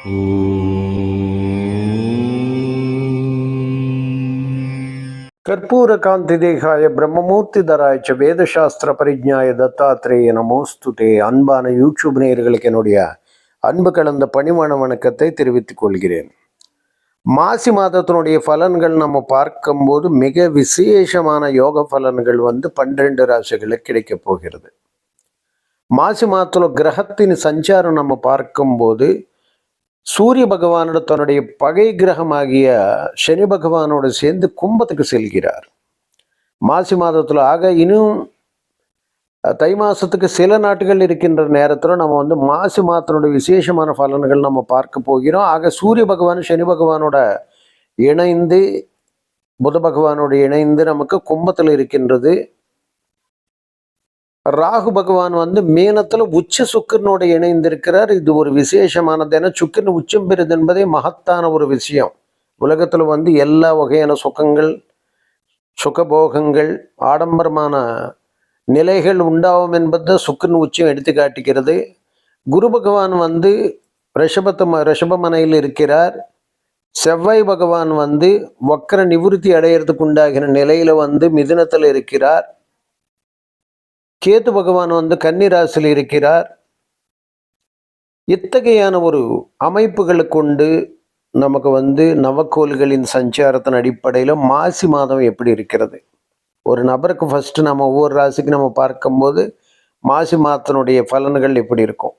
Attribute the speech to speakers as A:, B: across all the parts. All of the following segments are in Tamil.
A: கர்பூர காந்தி தேகாய பிரம்மமூர்த்தி தராய்ச்ச வேதசாஸ்திர பரிஜாய தத்தாத்ரேய நமோஸ்து தே. அன்பான யூடியூப் நேயர்களுக்கு என்னுடைய அன்பு கலந்த பணிவான வணக்கத்தை தெரிவித்துக் கொள்கிறேன். மாசி மாதத்தினுடைய பலன்கள் நம்ம பார்க்கும்போது மிக விசேஷமான யோக பலன்கள் வந்து பன்னிரெண்டு ராசிகளுக்கு கிடைக்கப் போகிறது. மாசி மாதத்தில் கிரகத்தின் சஞ்சாரம் நம்ம பார்க்கும்போது சூரிய பகவானோட தன்னுடைய பகை கிரகமாகிய சனி பகவானோடு சேர்ந்து கும்பத்துக்கு செல்கிறார். மாசி மாதத்தில் ஆக இன்னும் தை மாசத்துக்கு சில நாட்கள் இருக்கின்ற நேரத்தில் நம்ம வந்து மாசி மாதத்தினுடைய விசேஷமான பலன்கள் நம்ம பார்க்க போகிறோம். ஆக சூரிய பகவான் சனி பகவானோட இணைந்து புத பகவானோடு இணைந்து நமக்கு கும்பத்தில் இருக்கின்றது. ராகு பகவான் வந்து மீனத்துல உச்ச சுக்கரனோட இணைந்திருக்கிறார். இது ஒரு விசேஷமானது. ஏன்னா சுக்கிரன் உச்சம் பெறுது என்பதே மகத்தான ஒரு விஷயம். உலகத்துல வந்து எல்லா வகையான சுகங்கள் சுகபோகங்கள் ஆடம்பரமான நிலைகள் உண்டாகும் என்பதை சுக்கிரன் உச்சம் எடுத்து காட்டுகிறது குரு பகவான் வந்து ரிஷபத்து ரிஷபமனையில் இருக்கிறார். செவ்வாய் பகவான் வந்து வக்கர நிவிருத்தி அடையிறதுக்கு உண்டாகிற நிலையில வந்து மிதுனத்தில் இருக்கிறார். கேது பகவான் வந்து கன்னிராசியில் இருக்கிறார். இத்தகையான ஒரு அமைப்புகளை கொண்டு நமக்கு வந்து நவக்கோள்களின் சஞ்சாரத்தின் அடிப்படையில் மாசி மாதம் எப்படி இருக்கிறது? ஒரு நபருக்கு ஃபர்ஸ்ட் நம்ம ஒவ்வொரு ராசிக்கு நம்ம பார்க்கும்போது மாசி மாதத்தினுடைய பலன்கள் எப்படி இருக்கும்?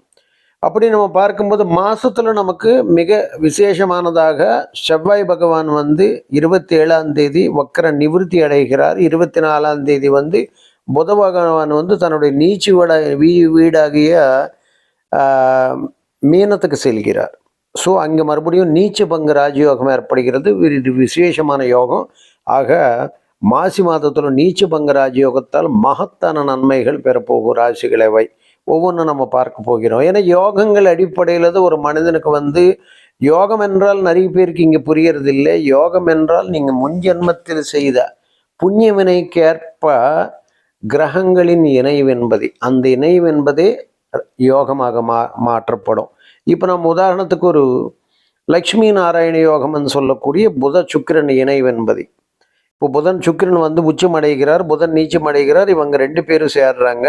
A: அப்படி நம்ம பார்க்கும்போது மாசத்துல நமக்கு மிக விசேஷமானதாக செவ்வாய் பகவான் வந்து இருபத்தி ஏழாம் தேதி வக்கர நிவிருத்தி அடைகிறார். இருபத்தி நாலாம் தேதி வந்து புத பகவான் வந்து தன்னுடைய நீச்சு வீடாக வீ வீடாகிய மீனத்துக்கு செல்கிறார். ஸோ அங்கே மறுபடியும் நீச்ச பங்கு ராஜயோகம் ஏற்படுகிறது. இது விசேஷமான யோகம். ஆக மாசி மாதத்தில் நீச்ச பங்கு ராஜயோகத்தால் மகத்தான நன்மைகள் பெறப்போகும் ராசிகளை ஒவ்வொன்றும் நம்ம பார்க்க போகிறோம். ஏன்னா யோகங்கள் அடிப்படையில் தான் ஒரு மனிதனுக்கு வந்து யோகம் என்றால் நிறைய பேருக்கு இங்கே புரியறது இல்லை யோகம் என்றால் நீங்கள் முன்ஜென்மத்தில் செய்த புண்ணியவினைக்கேற்ப கிரகங்களின் இணைவென்பது அந்த இணைவென்பதே யோகமாக மா மாற்றப்படும். இப்போ நம்ம உதாரணத்துக்கு ஒரு லக்ஷ்மி நாராயண யோகம்னு சொல்லக்கூடிய புத சுக்கிரன் இணைவென்பதி. இப்போ புதன் சுக்கிரன் வந்து உச்சம் அடைகிறார் புதன் நீச்சம் அடைகிறார் இவங்க ரெண்டு பேரும் சேர்றாங்க.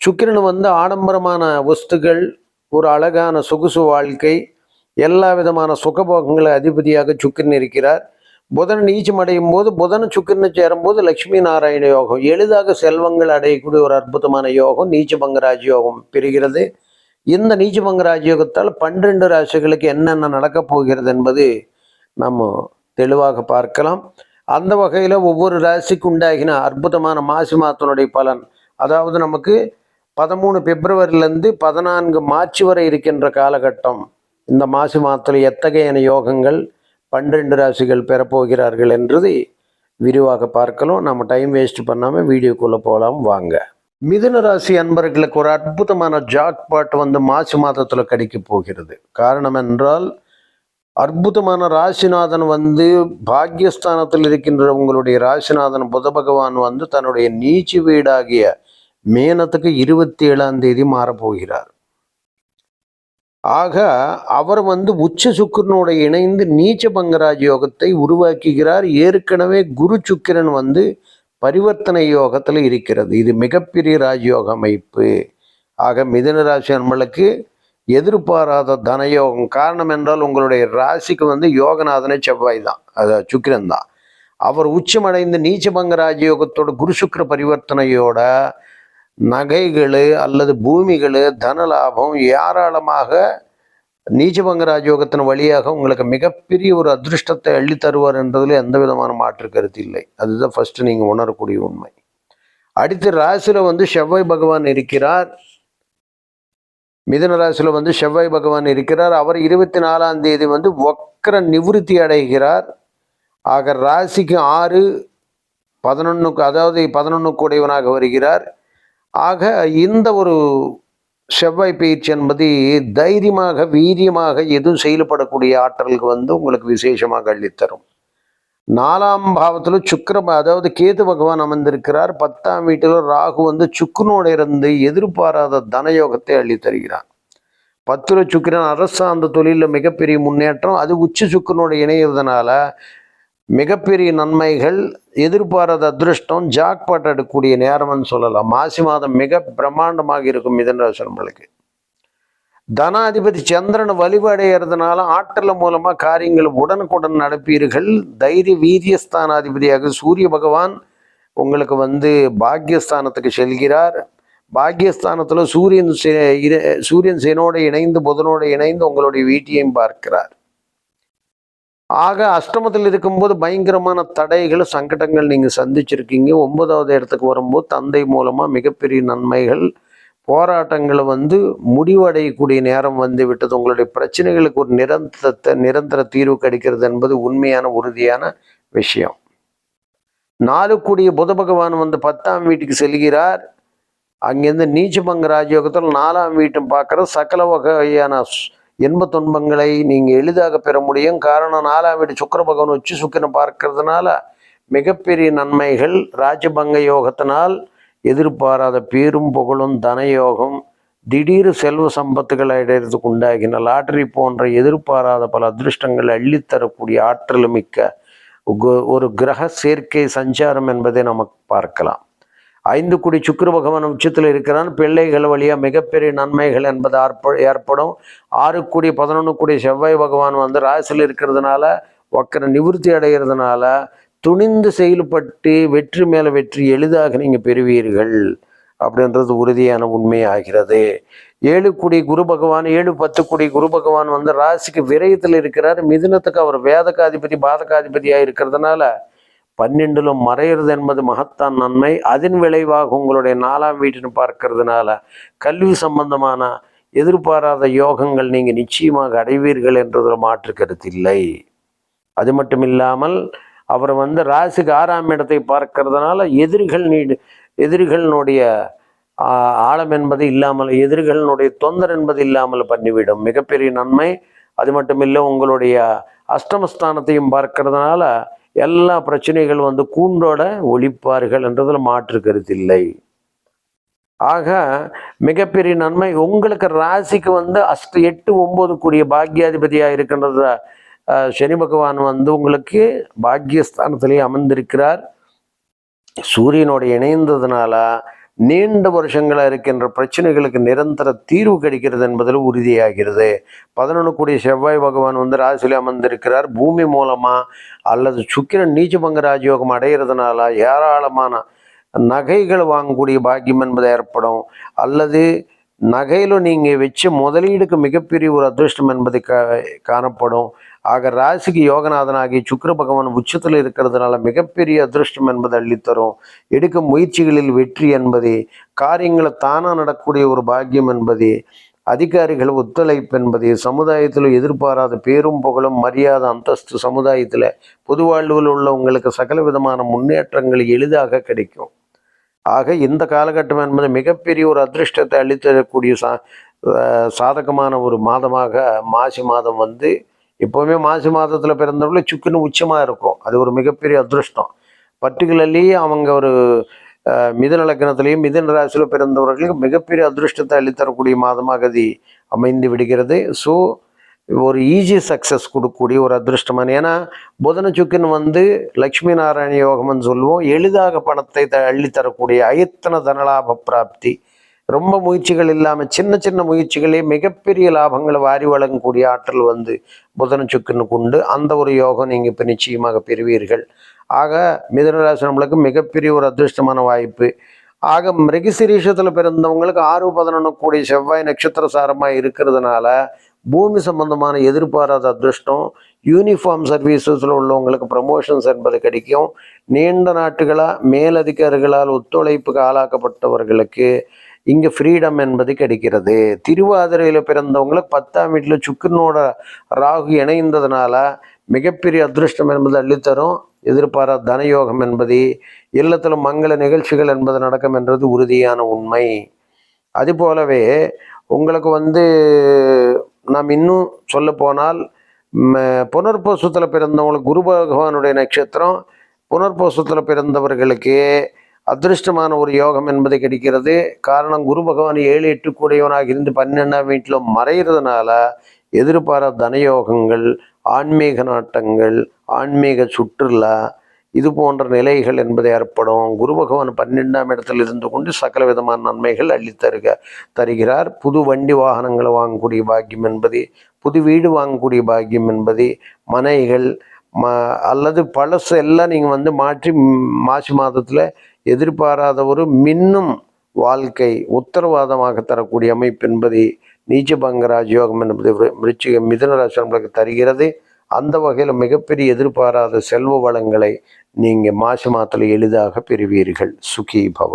A: சுக்கிரன் வந்து ஆடம்பரமான வஸ்துகள் ஒரு அழகான சொகுசு வாழ்க்கை எல்லா விதமான சுகபோகங்களை அதிபதியாக சுக்கிரன் இருக்கிறார். புதன் நீச்சம் அடையும் போது புதன் சுக்கிரனை சேரும்போது லட்சுமி நாராயண யோகம். எளிதாக செல்வங்கள் அடையக்கூடிய ஒரு அற்புதமான யோகம் நீச்சபங்க ராஜயோகம் பெறுகிறது இந்த நீச்சபங்க ராஜயோகத்தால் பன்னிரண்டு ராசிகளுக்கு என்னென்ன நடக்கப் போகிறது என்பது நம்ம தெளிவாக பார்க்கலாம். அந்த வகையில் ஒவ்வொரு ராசிக்கு உண்டாகின அற்புதமான மாசி மாதத்தினுடைய பலன். அதாவது நமக்கு பதிமூணு பிப்ரவரியிலேருந்து பதினான்கு மார்ச் வரை இருக்கின்ற காலகட்டம். இந்த மாசி மாதத்தில் எத்தகையான யோகங்கள் பன்னிரெண்டு ராசிகள் பெறப்போகிறார்கள் என்றதை விரிவாக பார்க்கலாம். நம்ம டைம் வேஸ்ட் பண்ணாமல் வீடியோக்குள்ளே போகலாம் வாங்க. மிதுன ராசி அன்பர்களுக்கு ஒரு அற்புதமான ஜாக்பாட் வந்து மாசி மாதத்தில் கிடைக்க போகிறது. காரணம் என்றால் அற்புதமான ராசிநாதன் வந்து பாக்யஸ்தானத்தில் இருக்கின்ற உங்களுடைய ராசிநாதன் புத பகவான் வந்து தன்னுடைய நீச்சு வீடாகிய மேனத்துக்கு இருபத்தி ஏழாம் தேதி மாறப்போகிறார். ஆக அவர் வந்து உச்ச சுக்கிரனோட இணைந்து நீச்ச பங்கராஜ் யோகத்தை உருவாக்குகிறார். ஏற்கனவே குரு சுக்கிரன் வந்து பரிவர்த்தனை யோகத்தில் இருக்கிறது. இது மிகப்பெரிய ராஜயோக அமைப்பு. ஆக மிதன ராசி நம்மளுக்கு எதிர்பாராத தனயோகம். காரணம் என்றால் உங்களுடைய ராசிக்கு வந்து யோகநாதனே செவ்வாய் தான். அது சுக்கிரன் தான். அவர் உச்சமடைந்து நீச்சபங்க ராஜயோகத்தோட குரு சுக்கர பரிவர்த்தனையோட நகைகள் அல்லது பூமிகள் தனலாபம் ஏராளமாக நீச்சபங்க ராஜயோகத்தின் வழியாக உங்களுக்கு மிகப்பெரிய ஒரு அதிருஷ்டத்தை அள்ளி தருவார் என்றதில் எந்த விதமான மாற்று கருத்து இல்லை. அதுதான் ஃபஸ்ட்டு நீங்கள் உணரக்கூடிய உண்மை. அடுத்து ராசியில் வந்து செவ்வாய் பகவான் இருக்கிறார். மிதன ராசியில் வந்து செவ்வாய் பகவான் இருக்கிறார். அவர் இருபத்தி நாலாம் தேதி வந்து வக்கர நிவிருத்தி அடைகிறார். ஆக ராசிக்கு ஆறு பதினொன்றுக்கு அதாவது பதினொன்றுக்கு உடையவனாக வருகிறார். ஆக இந்த ஒரு செவ்வாய் பயிற்சி என்பது தைரியமாக வீரியமாக எதுவும் செயல்படக்கூடிய ஆற்றலுக்கு வந்து உங்களுக்கு விசேஷமாக அள்ளித்தரும். நாலாம் பாவத்தில் சுக்கிர அதாவது கேது பகவான் அமர்ந்திருக்கிறார். பத்தாம் வீட்டில் ராகு வந்து சுக்குனோடு இருந்து எதிர்பாராத தனயோகத்தை அள்ளி தருகிறான் பத்துல சுக்கிரன் அரசாந்த அந்த தொழிலில் மிகப்பெரிய முன்னேற்றம் அது உச்சி சுக்கரனோட இணையிறதுனால மிகப்பெரிய நன்மைகள் எதிர்பாராத அதிருஷ்டம் ஜாக்பாட் எடுக்கக்கூடிய நேரம்னு சொல்லலாம். மாசி மாதம் மிக பிரம்மாண்டமாக இருக்கும் மிதன நம்மளுக்கு. தனாதிபதி சந்திரன் வலிவடைகிறதுனால ஆற்றல் மூலமா காரியங்கள் உடனுக்குடன் நடப்பீர்கள். தைரிய வீரியஸ்தானாதிபதியாக சூரிய பகவான் உங்களுக்கு வந்து பாக்யஸ்தானத்துக்கு செல்கிறார். பாக்யஸ்தானத்தில் சூரியன் சே- சூரியன் சேனோடு இணைந்து புதனோடு இணைந்து உங்களுடைய வீட்டையும் பார்க்கிறார். ஆக அஷ்டமத்தில் இருக்கும்போது பயங்கரமான தடைகள் சங்கடங்கள் நீங்கள் சந்திச்சிருக்கீங்க. ஒன்பதாவது இடத்துக்கு வரும்போது தந்தை மூலமாக மிகப்பெரிய நன்மைகள் போராட்டங்களை வந்து முடிவடையக்கூடிய நேரம் வந்து விட்டது. உங்களுடைய பிரச்சனைகளுக்கு ஒரு நிரந்தரத்தை நிரந்தர தீர்வு கிடைக்கிறது என்பது உண்மையான உறுதியான விஷயம். நாலு கூடிய புத பகவான் வந்து பத்தாம் வீட்டுக்கு செல்கிறார். அங்கேருந்து நீச்சபங்க ராஜயோகத்தில் நாலாம் வீட்டும் பார்க்குற சகல வகையான இன்ப துன்பங்களை நீங்கள் எளிதாக பெற முடியும். காரணம் நாலாம் வீடு சுக்கர பகவான் உச்சி சுக்கிரனை பார்க்கறதுனால மிகப்பெரிய நன்மைகள் ராஜபங்க யோகத்தினால் எதிர்பாராத பேரும் புகழும் தனயோகம் திடீர் செல்வ சம்பத்துகள் அடையிறதுக்கு உண்டாகின லாட்டரி போன்ற எதிர்பாராத பல அதிர்ஷ்டங்கள் அள்ளித்தரக்கூடிய ஆற்றல் மிக்க ஒரு கிரக சேர்க்கை சஞ்சாரம் என்பதை நமக்கு பார்க்கலாம். ஐந்து குடி சுக்கிர பகவான் உச்சத்தில் இருக்கிறான். பிள்ளைகள் வழியாக மிகப்பெரிய நன்மைகள் என்பது ஆற்ப ஏற்படும். ஆறு குடி பதினொன்று குடி செவ்வாய் பகவான் வந்து ராசியில் இருக்கிறதுனால ஒக்கரை நிவிருத்தி அடைகிறதுனால துணிந்து செயல்பட்டு வெற்றி மேலே வெற்றி எளிதாக நீங்கள் பெறுவீர்கள். அப்படின்றது உறுதியான உண்மையாகிறது. ஏழு குடி குரு பகவான் ஏழு பத்து குடி குரு பகவான் வந்து ராசிக்கு விரயத்தில் இருக்கிறார். மிதுனத்துக்கு அவர் வேதகாதிபதி பாதகாதிபதியாக இருக்கிறதுனால பன்னெண்டிலும் மறையிறது என்பது மகத்தான் நன்மை. அதன் விளைவாக உங்களுடைய நாலாம் வீட்டுன்னு பார்க்கறதுனால கல்வி சம்பந்தமான எதிர்பாராத யோகங்கள் நீங்கள் நிச்சயமாக அடைவீர்கள் என்றதில் மாற்று கருத்தில்லை அது மட்டும் இல்லாமல் அவர் வந்து ராசிக்கு ஆறாம் இடத்தை பார்க்கறதுனால எதிரிகள் நீ எதிரிகளினுடைய ஆழம் என்பது இல்லாமல் எதிரிகளினுடைய தொந்தர் என்பது இல்லாமல் பண்ணிவிடும். மிகப்பெரிய நன்மை. அது மட்டும் இல்லை உங்களுடைய அஷ்டமஸ்தானத்தையும் பார்க்கறதுனால எல்லா பிரச்சனைகள் வந்து கூண்டோட ஒழிப்பார்கள் என்றதில் மாற்று கருத்தில்லை ஆக மிகப்பெரிய நன்மை உங்களுக்கு ராசிக்கு வந்து அஷ்ட எட்டு ஒம்பது கூடிய பாக்யாதிபதியாக இருக்கின்றத சனி பகவான் வந்து உங்களுக்கு பாக்கியஸ்தானத்திலே அமர்ந்திருக்கிறார். சூரியனோட இணைந்ததுனால நீண்ட வருஷங்களாக இருக்கின்ற பிரச்சனைகளுக்கு நிரந்தர தீர்வு கிடைக்கிறது என்பதில் உறுதியாகிறது. பதினொன்று கூடிய செவ்வாய் பகவான் வந்து ராசியில் அமர்ந்திருக்கிறார். பூமி மூலமாக அல்லது சுக்கிரன் நீச்சபங்க ராஜயோகம் அடைகிறதுனால ஏராளமான நகைகள் வாங்கக்கூடிய பாக்கியம் என்பது ஏற்படும். அல்லது நகையில் நீங்கள் வச்சு முதலீடுக்கு மிகப்பெரிய ஒரு அதிர்ஷ்டம் என்பது கா காணப்படும். ஆக ராசிக்கு யோகநாதனாகி சுக்கர பகவான் உச்சத்தில் இருக்கிறதுனால மிகப்பெரிய அதிர்ஷ்டம் என்பது அள்ளித்தரும். எடுக்கும் முயற்சிகளில் வெற்றி என்பது காரியங்களை தானாக நடக்கக்கூடிய ஒரு பாக்கியம் என்பது அதிகாரிகள் ஒத்துழைப்பு என்பது சமுதாயத்தில் எதிர்பாராத பேரும் புகழும் மரியாதை அந்தஸ்து சமுதாயத்தில் பொது வாழ்வில் உள்ளவங்களுக்கு சகல விதமான முன்னேற்றங்கள் எளிதாக கிடைக்கும். ஆக இந்த காலகட்டம் என்பது மிகப்பெரிய ஒரு அதிர்ஷ்டத்தை அளித்தரக்கூடிய சா சாதகமான ஒரு மாதமாக மாசி மாதம் வந்து எப்போவுமே மாசி மாதத்தில் பிறந்தவர்கள் சுக்குன்னு உச்சமாக இருக்கும். அது ஒரு மிகப்பெரிய அதிர்ஷ்டம். பர்டிகுலர்லி அவங்க ஒரு மிதன லக்னத்திலையும் மிதன ராசியில் பிறந்தவர்களுக்கு மிகப்பெரிய அதிர்ஷ்டத்தை அளித்தரக்கூடிய மாதமாக அது அமைந்து விடுகிறது. ஸோ ஒரு ஈஸி சக்ஸஸ் கொடுக்கக்கூடிய ஒரு அதிர்ஷ்டமான ஏன்னா புதன சுக்கின் வந்து லக்ஷ்மி நாராயண யோகம்னு சொல்லுவோம். எளிதாக பணத்தை த அள்ளித்தரக்கூடிய அயத்தன தனலாப பிராப்தி. ரொம்ப முயற்சிகள் இல்லாமல் சின்ன சின்ன முயற்சிகளே மிகப்பெரிய லாபங்களை வாரி வழங்கக்கூடிய ஆற்றல் வந்து புதன சுக்குன்னு கொண்டு அந்த ஒரு யோகம் நீங்கள் இப்போ நிச்சயமாக பெறுவீர்கள். ஆக மிதனராசி நம்மளுக்கு மிகப்பெரிய ஒரு அதிர்ஷ்டமான வாய்ப்பு. ஆக மிருகசிரீஷத்தில் பிறந்தவங்களுக்கு ஆறு பதினொன்று கூடிய செவ்வாய் நட்சத்திர சாரமாக இருக்கிறதுனால பூமி சம்பந்தமான எதிர்பாராத அதிர்ஷ்டம் யூனிஃபார்ம் சர்வீசஸில் உள்ளவங்களுக்கு ப்ரமோஷன்ஸ் என்பது கிடைக்கும். நீண்ட நாட்டுகளாக மேலதிகாரிகளால் ஒத்துழைப்புக்கு ஆளாக்கப்பட்டவர்களுக்கு இங்கே ஃப்ரீடம் என்பது கிடைக்கிறது. திருவாதிரையில் பிறந்தவங்களுக்கு பத்தாம் வீட்டில் சுக்கரனோட ராகு இணைந்ததுனால மிகப்பெரிய அதிர்ஷ்டம் என்பது அள்ளித்தரும். எதிர்பாராத தனயோகம் என்பது இல்லத்தில் மங்கள நிகழ்ச்சிகள் என்பது நடக்கும் என்றது உறுதியான உண்மை. அது போலவே உங்களுக்கு வந்து நாம் இன்னும் சொல்ல போனால் புனர்போசத்தில் பிறந்தவங்களுக்கு குரு பகவானுடைய நட்சத்திரம் புனர்போசத்தில் பிறந்தவர்களுக்கு அதிருஷ்டமான ஒரு யோகம் என்பது கிடைக்கிறது. காரணம் குரு பகவான் ஏழு எட்டு கூடையவனாக இருந்து பன்னெண்டாம் வீட்டில் மறைகிறதுனால எதிர்பாராத தனயோகங்கள் ஆன்மீக நாட்டங்கள் ஆன்மீக சுற்றுலா இது போன்ற நிலைகள் என்பது ஏற்படும். குரு பகவான் பன்னெண்டாம் இடத்தில் இருந்து கொண்டு சகல விதமான நன்மைகள் அள்ளித்தருக தருகிறார். புது வண்டி வாகனங்களை வாங்கக்கூடிய பாக்கியம் என்பது புது வீடு வாங்கக்கூடிய பாக்கியம் என்பது மனைகள் ம அல்லது பழசு எல்லாம் நீங்கள் வந்து மாற்றி மாசி மாதத்தில் எதிர்பாராத ஒரு மின்னும் வாழ்க்கை உத்தரவாதமாக தரக்கூடிய அமைப்பு என்பது நீச்சபங்க ராஜயோகம் என்பது மிருச்சிக மிதன ராசி நம்மளுக்கு தருகிறது. அந்த வகையில் மிகப்பெரிய எதிர்பாராத செல்வ வளங்களை நீங்கள் மாசி மாதத்தில் எளிதாக பெறுவீர்கள். சுகி பவ